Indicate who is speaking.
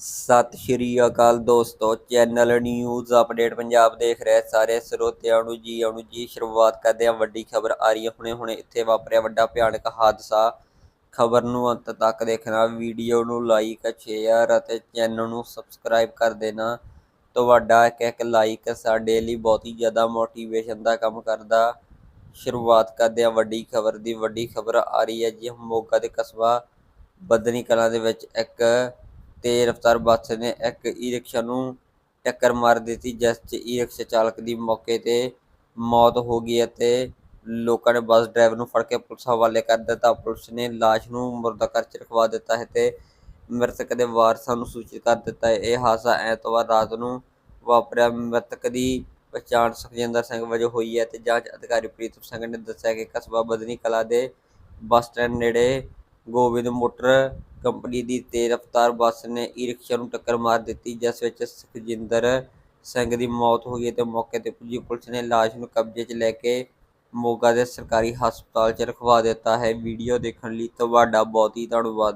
Speaker 1: ਸਤਿ ਸ਼੍ਰੀ ਅਕਾਲ ਦੋਸਤੋ, channel news update Punjab ਦੇਖ ਰਹੇ ਸਾਰੇ ਸਰੋਤਿਆਂ ਨੂੰ ਜੀ ਆਉਣ ਜੀ, ਸ਼ੁਰੂਆਤ ਕਰਦੇ ਹਾਂ ਵੱਡੀ ਖਬਰ ਆ ਰਹੀ ਹੈ। ਹੁਣੇ ਹੁਣੇ ਇੱਥੇ ਵਾਪਰਿਆ ਵੱਡਾ ਭਿਆਨਕ ਹਾਦਸਾ। ਖਬਰ ਨੂੰ ਅੰਤ ਤੱਕ ਦੇਖਣਾ, ਵੀਡੀਓ ਨੂੰ ਲਾਈਕ ਸ਼ੇਅਰ ਅਤੇ ਚੈਨਲ ਨੂੰ ਸਬਸਕ੍ਰਾਈਬ ਕਰ ਦੇਣਾ। ਤੁਹਾਡਾ ਇੱਕ ਇੱਕ ਲਾਈਕ ਸਾਡੇ ਲਈ ਬਹੁਤ ਹੀ ਜ਼ਿਆਦਾ ਮੋਟੀਵੇਸ਼ਨ ਦਾ ਕੰਮ ਕਰਦਾ। ਸ਼ੁਰੂਆਤ ਕਰਦੇ ਹਾਂ ਵੱਡੀ ਖਬਰ ਦੀ। ਵੱਡੀ ਖਬਰ ਆ ਰਹੀ ਹੈ ਜੀ, ਮੋਗਾ ਦੇ ਕਸਬਾ ਬਦਨੀ ਕਲਾਂ ਦੇ ਵਿੱਚ ਇੱਕ ਤੇਜ਼ ਰਫ਼ਤਾਰ ਬੱਸ ਨੇ ਇੱਕ ਈ ਰਿਕਸ਼ਾ ਨੂੰ ਟੱਕਰ ਮਾਰ ਦਿੱਤੀ, ਜਿਸ 'ਚ ਈ ਰਿਕਸ਼ਾ ਚਾਲਕ ਦੀ ਮੌਕੇ ਤੇ ਮੌਤ ਹੋ ਗਈ ਅਤੇ ਲੋਕਾਂ ਨੇ ਬੱਸ ਡਰਾਈਵਰ ਨੂੰ ਫੜ ਕੇ ਪੁਲਿਸ ਹਵਾਲੇ ਕਰ ਦਿੱਤਾ। ਪੁਲਿਸ ਨੇ ਲਾਸ਼ ਨੂੰ ਮੁਰਦਾ ਘਰ 'ਚ ਰਖਵਾ ਦਿੱਤਾ ਹੈ ਤੇ ਮ੍ਰਿਤਕ ਦੇ ਵਾਰਸਾਂ ਨੂੰ ਸੂਚਿਤ ਕਰ ਦਿੱਤਾ। ਹੈ ਇਹ ਹਾਦਸਾ ਐਤਵਾਰ ਰਾਤ ਨੂੰ ਵਾਪਰਿਆ। ਮ੍ਰਿਤਕ ਦੀ ਪਛਾਣ ਸੁਖਜਿੰਦਰ ਸਿੰਘ ਵਜੋਂ ਹੋਈ ਹੈ ਤੇ ਜਾਂਚ ਅਧਿਕਾਰੀ ਪ੍ਰੀਤਮ ਸਿੰਘ ਨੇ ਦੱਸਿਆ ਕਿ ਕਸਬਾ ਬਦਨੀ ਕਲਾ ਦੇ ਬੱਸ ਸਟੈਂਡ ਨੇੜੇ ਗੋਬਿੰਦ ਮੋਟਰ ਕੰਪਨੀ ਦੀ ਤੇਜ਼ ਰਫ਼ਤਾਰ ਬੱਸ ਨੇ ਈ ਰਿਕਸ਼ਾ ਨੂੰ ਟੱਕਰ ਮਾਰ ਦਿੱਤੀ, ਜਿਸ ਵਿੱਚ ਸੁਖਜਿੰਦਰ ਸਿੰਘ ਦੀ ਮੌਤ ਹੋ ਗਈ ਤੇ ਮੌਕੇ ਤੇ ਪੁੱਜੀ ਪੁਲਿਸ ਨੇ ਲਾਸ਼ ਨੂੰ ਕਬਜ਼ੇ 'ਚ ਲੈ ਕੇ ਮੋਗਾ ਦੇ ਸਰਕਾਰੀ ਹਸਪਤਾਲ 'ਚ ਰਖਵਾ ਦਿੱਤਾ ਹੈ। ਵੀਡੀਓ ਦੇਖਣ ਲਈ ਤੁਹਾਡਾ ਬਹੁਤ ਹੀ ਧੰਨਵਾਦ।